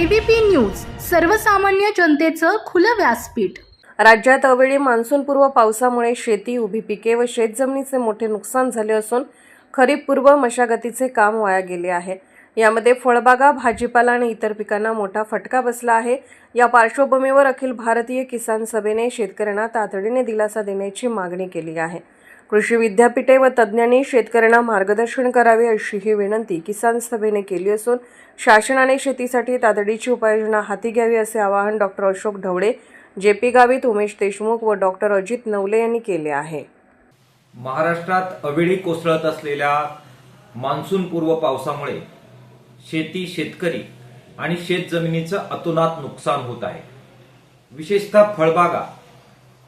ABP news सर्वसामान्य जनतेचं खुलं व्यासपीठ. राज्यात अवेळी मान्सूनपूर्व पावसामुळे शेती उभी पिके व शेतजमिनीचे मोठे नुकसान झाले असून खरीपपूर्व मशागतीचे काम वाया गेले आहे. यामध्ये फळबागा भाजीपाला आणि इतर पिकांना मोठा फटका बसला आहे. या पार्श्वभूमीवर अखिल भारतीय किसान सभेने शेतकऱ्यांना तातडीने दिलासा देण्याची मागणी केली आहे. कृषी विद्यापीठे व तज्ज्ञांनी शेतकऱ्यांना मार्गदर्शन करावे अशी ही विनंती किसान सभेने केली असून शासनाने शेतीसाठी तातडीची उपाययोजना हाती घ्यावी असे आवाहन doctor Ashok Dhawale J P Gavit Umesh Deshmukh व डॉक्टर अजित नवले यांनी केले आहे. महाराष्ट्रात अवेळी कोसळत असलेल्या मान्सूनपूर्व पावसामुळे शेती शेतकरी आणि शेतजमिनीचं अतोनात नुकसान होत आहे. विशेषतः फळबागा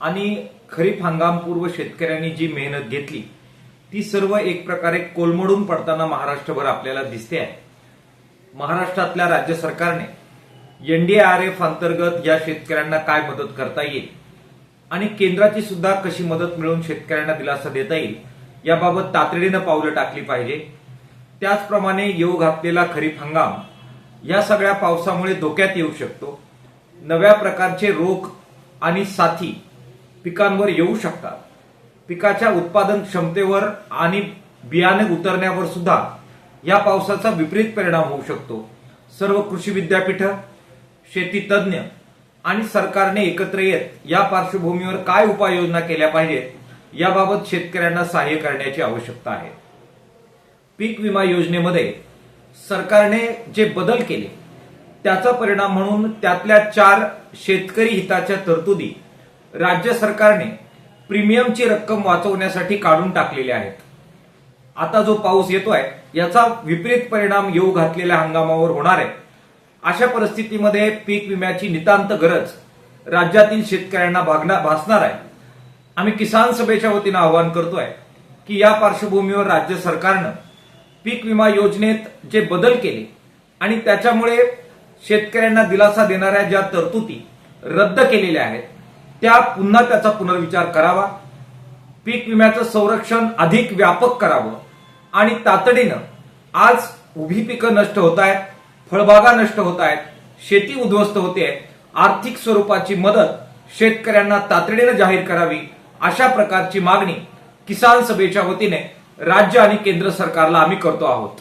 आणि खरीप हंगामपूर्व शेतकऱ्यांनी जी मेहनत घेतली ती सर्व एक प्रकारे कोलमडून पडताना महाराष्ट्रभर आपल्याला दिसते आहे. महाराष्ट्रातल्या राज्य सरकारने एनडीआरएफ अंतर्गत या शेतकऱ्यांना काय मदत करता येईल आणि केंद्राची सुद्धा कशी मदत मिळवून शेतकऱ्यांना दिलासा देता येईल याबाबत तातडीनं पावलं टाकली पाहिजे. त्याचप्रमाणे येऊ घातलेला खरीप हंगाम या सगळ्या पावसामुळे धोक्यात येऊ शकतो. नव्या प्रकारचे रोग आणि साथी पिकांवर येऊ शकतात. पिकाच्या उत्पादन क्षमतेवर आणि बियाणे उतरण्यावर सुद्धा या पावसाचा विपरीत परिणाम होऊ शकतो. सर्व कृषी विद्यापीठ शेती तज्ज्ञ आणि सरकारने एकत्र येत या पार्श्वभूमीवर काय उपाययोजना केल्या पाहिजेत याबाबत शेतकऱ्यांना सहाय्य करण्याची आवश्यकता आहे. पीक विमा योजनेमध्ये सरकारने जे बदल केले त्याचा परिणाम म्हणून त्यातल्या चार शेतकरी हिताच्या तरतुदी राज्य सरकारने प्रीमियमची रक्कम वाचवण्यासाठी काढून टाकलेली आहेत. आता जो पाऊस येतोय याचा विपरीत परिणाम येऊ घातलेल्या हंगामावर होणार आहे. अशा परिस्थितीमध्ये पीक विम्याची नितांत गरज राज्यातील शेतकऱ्यांना भासणार आहे. आम्ही किसान सभेच्या वतीनं आवाहन करतोय की या पार्श्वभूमीवर राज्य सरकारनं पीक विमा योजनेत जे बदल केले आणि त्याच्यामुळे शेतकऱ्यांना दिलासा देणाऱ्या ज्या तरतुदी रद्द केलेल्या आहेत त्या पुन्हा त्याचा पुनर्विचार करावा. पीक विम्याचं संरक्षण अधिक व्यापक करावं. आणि तातडीनं आज उभी पिकं नष्ट होत आहेत फळबागा नष्ट होत आहेत शेती उद्ध्वस्त होते आर्थिक स्वरूपाची मदत शेतकऱ्यांना तातडीनं जाहीर करावी अशा प्रकारची मागणी किसान सभेच्या वतीने राज्य आणि केंद्र सरकारला आम्ही करतो आहोत.